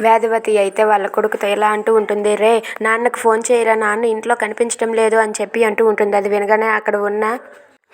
వేదవతి అయితే వాళ్ళ కొడుకుతో ఇలా అంటూ ఉంటుంది రే నాన్నకు ఫోన్ చేయరా నాన్న ఇంట్లో కనిపించడం లేదు అని చెప్పి అంటూ ఉంటుంది. అది వినగానే అక్కడ ఉన్న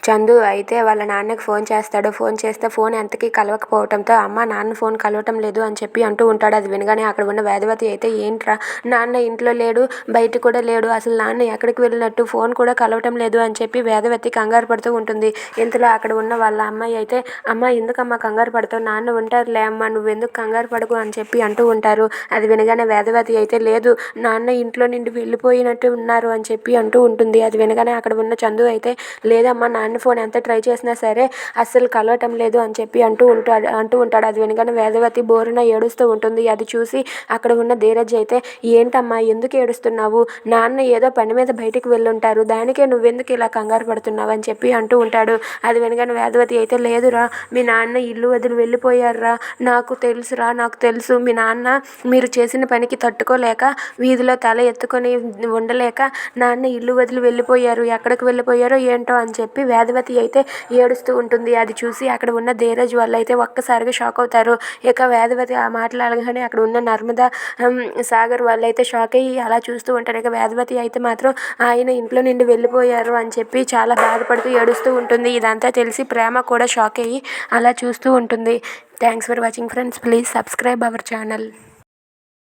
చందు అయితే వాళ్ళ నాన్నకి ఫోన్ చేస్తాడు. ఫోన్ చేస్తే ఫోన్ ఎంతకీ కలవకపోవడంతో అమ్మ నాన్న ఫోన్ కలవటం లేదు అని చెప్పి అంటూ ఉంటాడు. అది వినగానే అక్కడ ఉన్న వేదవతి అయితే ఏంట్రా నాన్న ఇంట్లో లేడు బయట కూడా లేడు అసలు నాన్న ఎక్కడికి వెళ్ళినట్టు ఫోన్ కూడా కలవటం లేదు అని చెప్పి వేదవతి కంగారు పడుతూ ఉంటుంది. ఇంతలో అక్కడ ఉన్న వాళ్ళ అమ్మాయి అయితే అమ్మ ఎందుకమ్మా కంగారు పడతావు? నాన్న ఉంటారులే అమ్మ నువ్వు ఎందుకు కంగారు పడకు అని చెప్పి అంటూ ఉంటారు. అది వినగానే వేదవతి అయితే లేదు నాన్న ఇంట్లో నుండి వెళ్ళిపోయినట్టు ఉన్నారు అని చెప్పి అంటూ ఉంటుంది. అది వినగానే అక్కడ ఉన్న చందు అయితే లేదమ్మా నాన్న ఫోన్ ఎంత ట్రై చేసినా సరే అస్సలు కలవటం లేదు అని చెప్పి అంటూ ఉంటాడు అంటూ ఉంటాడు. అది వినగానే వేదవతి బోరున ఏడుస్తూ ఉంటుంది. అది చూసి అక్కడ ఉన్న ధీరజ్ అయితే ఏంటమ్మా ఎందుకు ఏడుస్తున్నావు? నాన్న ఏదో పని మీద బయటికి వెళ్ళుంటారు. దానికే నువ్వెందుకు ఇలా కంగారు పడుతున్నావు? అని చెప్పి అంటూ ఉంటాడు. అది వినగానే వేదవతి అయితే లేదురా మీ నాన్న ఇల్లు వదిలి వెళ్ళిపోయారా నాకు తెలుసురా నాకు తెలుసు. మీ నాన్న మీరు చేసిన పనికి తట్టుకోలేక వీధిలో తల ఎత్తుకొని ఉండలేక నాన్న ఇల్లు వదిలి వెళ్ళిపోయారు. ఎక్కడికి వెళ్ళిపోయారో ఏంటో అని చెప్పి వేదవతి అయితే ఏడుస్తూ ఉంటుంది. అది చూసి అక్కడ ఉన్న ధీరజ్ వాళ్ళు అయితే ఒక్కసారిగా షాక్ అవుతారు. ఇక వేదవతి ఆ మాటలు అక్కడ ఉన్న నర్మదా సాగర్ వాళ్ళు అయితే షాక్ అయ్యి అలా చూస్తూ ఉంటారు. ఇక వేదవతి అయితే మాత్రం ఆయన ఇంట్లో నుండి వెళ్ళిపోయారు అని చెప్పి చాలా బాధపడుతూ ఏడుస్తూ ఉంటుంది. ఇదంతా తెలిసి ప్రేమ కూడా షాక్ అయ్యి అలా చూస్తూ ఉంటుంది. Thanks for watching friends please subscribe our channel